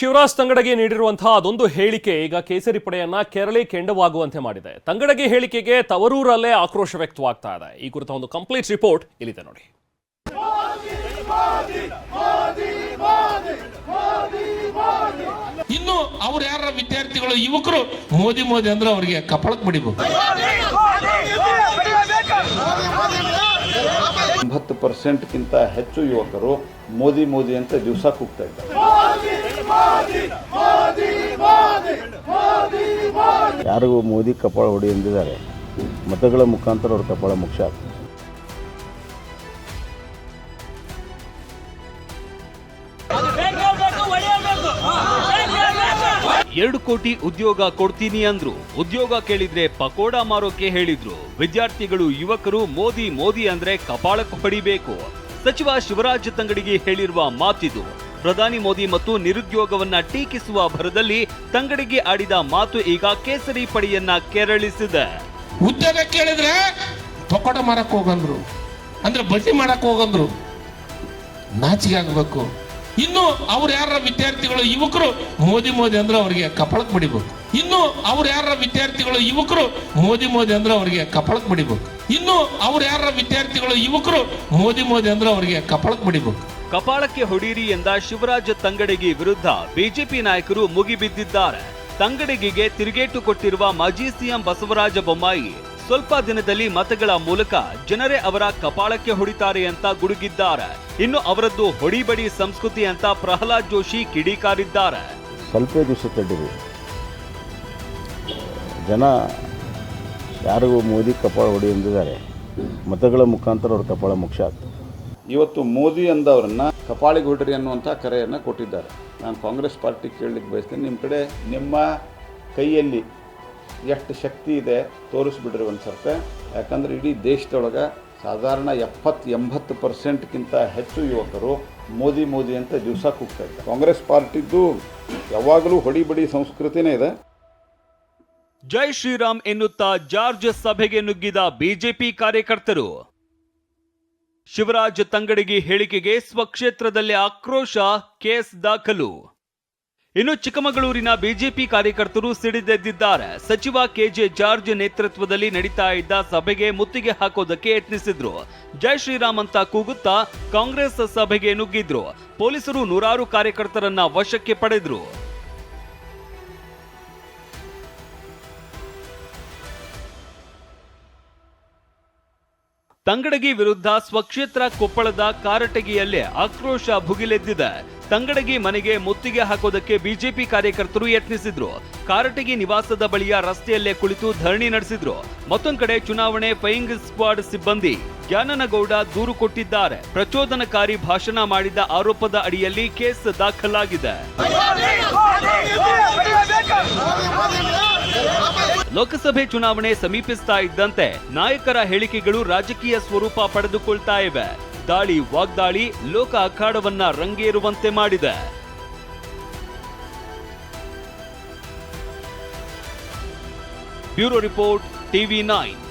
ಶಿವರಾಜ್ ತಂಗಡಗಿ ನೀಡಿರುವಂತಹ ಅದೊಂದು ಹೇಳಿಕೆ ಈಗ ಕೇಸರಿ ಪಡೆಯನ್ನ ಕೆರಳಿ ಕೆಂಡವಾಗುವಂತೆ ಮಾಡಿದೆ. ತಂಗಡಗಿ ಹೇಳಿಕೆಗೆ ತವರೂರಲ್ಲೇ ಆಕ್ರೋಶ ವ್ಯಕ್ತವಾಗ್ತಾ ಇದೆ. ಈ ಕುರಿತ ಒಂದು ಕಂಪ್ಲೀಟ್ ರಿಪೋರ್ಟ್ ಇಲ್ಲಿದೆ ನೋಡಿ. ಇನ್ನು ಅವ್ರು ಯಾರ ವಿದ್ಯಾರ್ಥಿಗಳು ಯುವಕರು ಮೋದಿ ಮೋದಿ ಅಂದ್ರೆ ಅವರಿಗೆ ಕಪಾಳಕ್ ಬಿಡಿಬೇಕು. ಎಂಬತ್ತು ಪರ್ಸೆಂಟ್ಗಿಂತ ಹೆಚ್ಚು ಯುವಕರು ಮೋದಿ ಮೋದಿ ಅಂತ ದಿವಸ ಕೂಗ್ತಾ ಇದ್ದಾರೆ. ಯಾರಿಗೂ ಮೋದಿ ಕಪಾಳ ಹೊಡಿ ಎಂದಿದ್ದಾರೆ. ಮತಗಳ ಮುಖಾಂತರ ಅವ್ರ ಕಪಾಳ ಮುಖ್ಯ ಆಗ್ತದೆ ಎರಡು ಕೋಟಿ ಉದ್ಯೋಗ ಕೊಡ್ತೀನಿ ಅಂದ್ರು. ಉದ್ಯೋಗ ಕೇಳಿದ್ರೆ ಪಕೋಡ ಮಾರೋಕೆ ಹೇಳಿದ್ರು. ವಿದ್ಯಾರ್ಥಿಗಳು ಯುವಕರು ಮೋದಿ ಮೋದಿ ಅಂದ್ರೆ ಕಪಾಳಕ್ಕೆ ಹೊಡಿಬೇಕು. ಸಚಿವ ಶಿವರಾಜ್ ತಂಗಡಿಗೆ ಹೇಳಿರುವ ಮಾತಿದು. ಪ್ರಧಾನಿ ಮೋದಿ ಮತ್ತು ನಿರುದ್ಯೋಗವನ್ನ ಟೀಕಿಸುವ ಭರದಲ್ಲಿ ತಂಗಡಿಗೆ ಆಡಿದ ಮಾತು ಈಗ ಕೇಸರಿ ಪಡೆಯನ್ನ ಕೆರಳಿಸಿದೆ. ಉದ್ಯೋಗ ಕೇಳಿದ್ರೆ ಪಕೋಡ ಮಾರಕ್ ಹೋಗಂದ್ರು, ಅಂದ್ರೆ ಬಡ್ಡಿ ಮಾಡಕ್ ಹೋಗಂದ್ರು ನಾಚಿಗೆ ಆಗ್ಬೇಕು. ಇನ್ನು ಅವ್ರ ಯಾರ ವಿದ್ಯಾರ್ಥಿಗಳು ಯುವಕರು, ಮೋದಿ ಮೋದಿ ಅಂದ್ರೆ ಅವರಿಗೆ ಕಪಳಕ್ಕೆ ಬಿಡಿಬೇಕು. ಇನ್ನು ಅವ್ರು ಯಾರ ವಿದ್ಯಾರ್ಥಿಗಳು ಯುವಕರು, ಮೋದಿ ಮೋದಿ ಅಂದ್ರೆ ಅವರಿಗೆ ಕಪಳಕ್ಕೆ ಬಿಡಿಬೇಕು. ಇನ್ನು ಅವ್ರು ಯಾರ ವಿದ್ಯಾರ್ಥಿಗಳು ಯುವಕರು, ಮೋದಿ ಮೋದಿ ಅಂದ್ರೆ ಅವರಿಗೆ ಕಪಳಕ್ಕೆ ಬಿಡಿಬೇಕು. ಕಪಾಳಕ್ಕೆ ಹೊಡೀರಿ ಎಂದ ಶಿವರಾಜ್ ತಂಗಡಗಿ ವಿರುದ್ಧ ಬಿಜೆಪಿ ನಾಯಕರು ಮುಗಿಬಿದ್ದಿದ್ದಾರೆ ತಂಗಡಗಿಗೆ ತಿರುಗೇಟು ಕೊಟ್ಟಿರುವ ಮಾಜಿ ಸಿಎಂ ಬಸವರಾಜ ಬೊಮ್ಮಾಯಿ ಸ್ವಲ್ಪ ದಿನದಲ್ಲಿ ಮತಗಳ ಮೂಲಕ ಜನರೇ ಅವರ ಕಪಾಳಕ್ಕೆ ಹೊಡಿತಾರೆ ಅಂತ ಗುಡುಗಿದ್ದಾರೆ. ಇನ್ನು ಅವರದ್ದು ಹೊಡಿಬಡಿ ಸಂಸ್ಕೃತಿ ಅಂತ ಪ್ರಹ್ಲಾದ್ ಜೋಶಿ ಕಿಡಿಕಾರಿದ್ದಾರೆ. ಸ್ವಲ್ಪ ದಿವಸ ಜನ ಯಾರಿಗೂ ಮೋದಿ ಕಪಾಳ ಹೊಡಿ ಎಂದಿದ್ದಾರೆ ಮತಗಳ ಮುಖಾಂತರ ಅವ್ರ ಕಪಾಳ ಮುಖ್ಯ ಆಗ್ತದೆ. ಇವತ್ತು ಮೋದಿ ಅಂದವರನ್ನ ಕಪಾಳಿಗೆ ಹೊಡ್ರಿ ಅನ್ನುವಂಥ ಕರೆಯನ್ನು ಕೊಟ್ಟಿದ್ದಾರೆ. ನಾನು ಕಾಂಗ್ರೆಸ್ ಪಾರ್ಟಿ ಕೇಳಲಿಕ್ಕೆ ಬಯಸ್ತೇನೆ. ನಿಮ್ಮ ಕಡೆ ನಿಮ್ಮ ಕೈಯಲ್ಲಿ ಎಷ್ಟು ಶಕ್ತಿ ಇದೆ ತೋರಿಸ್ಬಿಡ್ರಿ ಒಂದು ಸರ್ತೆ ಯಾಕಂದ್ರೆ ಇಡೀ ದೇಶದೊಳಗೆ ಸಾಧಾರಣ ಎಪ್ಪತ್ತು ಎಂಬತ್ತು ಪರ್ಸೆಂಟ್ಗಿಂತ ಹೆಚ್ಚು ಯುವಕರು ಮೋದಿ ಮೋದಿ ಅಂತ ದಿವಸ ಕೂಗ್ತಾ ಇದ್ದಾರೆ. ಕಾಂಗ್ರೆಸ್ ಪಾರ್ಟಿದ್ದು ಯಾವಾಗಲೂ ಹೊಡಿಬಡಿ ಸಂಸ್ಕೃತಿನೇ ಇದೆ. ಜೈ ಶ್ರೀರಾಮ್ ಎನ್ನುತ್ತಾ ಜಾರ್ಜ್ ಸಭೆಗೆ ನುಗ್ಗಿದ ಬಿಜೆಪಿ ಕಾರ್ಯಕರ್ತರು. ಶಿವರಾಜ್ ತಂಗಡಗಿ ಹೇಳಿಕೆಗೆ ಸ್ವಕ್ಷೇತ್ರದಲ್ಲಿ ಆಕ್ರೋಶ ಕೇಸ್ ದಾಖಲು. ಇನ್ನು ಚಿಕ್ಕಮಗಳೂರಿನ ಬಿಜೆಪಿ ಕಾರ್ಯಕರ್ತರು ಸಿಡಿದೆದ್ದಿದ್ದಾರೆ. ಸಚಿವ ಕೆಜೆ ಜಾರ್ಜ್ ನೇತೃತ್ವದಲ್ಲಿ ನಡೀತಾ ಇದ್ದ ಸಭೆಗೆ ಮುತ್ತಿಗೆ ಹಾಕೋದಕ್ಕೆ ಯತ್ನಿಸಿದ್ರು. ಜೈ ಶ್ರೀರಾಮ್ ಅಂತ ಕೂಗುತ್ತಾ ಕಾಂಗ್ರೆಸ್ ಸಭೆಗೆ ನುಗ್ಗಿದ್ರು. ಪೊಲೀಸರು ನೂರಾರು ಕಾರ್ಯಕರ್ತರನ್ನ ವಶಕ್ಕೆ ಪಡೆದ್ರು. ತಂಗಡಗಿ ವಿರುದ್ಧ ಸ್ವಕ್ಷೇತ್ರ ಕೊಪ್ಪಳದ ಕಾರಟಗಿಯಲ್ಲೇ ಆಕ್ರೋಶ ಭುಗಿಲೆದ್ದಿದೆ ತಂಗಡಗಿ ಮನೆಗೆ ಮುತ್ತಿಗೆ ಹಾಕೋದಕ್ಕೆ ಬಿಜೆಪಿ ಕಾರ್ಯಕರ್ತರು ಯತ್ನಿಸಿದ್ರು ಕಾರಟಗಿ ನಿವಾಸದ ಬಳಿಯ ರಸ್ತೆಯಲ್ಲೇ ಕುಳಿತು ಧರಣಿ ನಡೆಸಿದ್ರು ಮತ್ತೊಂದು ಕಡೆ ಚುನಾವಣೆ ಫೈಯಿಂಗ್ ಸ್ಕ್ವಾಡ್ ಸಿಬ್ಬಂದಿ ಜ್ಞಾನನಗೌಡ ದೂರು ಕೊಟ್ಟಿದ್ದಾರೆ ಪ್ರಚೋದನಕಾರಿ ಭಾಷಣ ಮಾಡಿದ ಆರೋಪದ ಅಡಿಯಲ್ಲಿ ಕೇಸ್ ದಾಖಲಾಗಿದೆ ಲೋಕಸಭೆ ಚುನಾವಣೆ ಸಮೀಪಿಸ್ತಾ ಇದ್ದಂತೆ ನಾಯಕರ ಹೇಳಿಕೆಗಳು ರಾಜಕೀಯ ಸ್ವರೂಪ ಪಡೆದುಕೊಳ್ತಾ ಇವೆ. ದಾಳಿ ವಾಗ್ದಾಳಿ, ಲೋಕ ಅಖಾಡವನ್ನ ರಂಗೇರುವಂತೆ ಮಾಡಿದೆ. Bureau report, TV nine.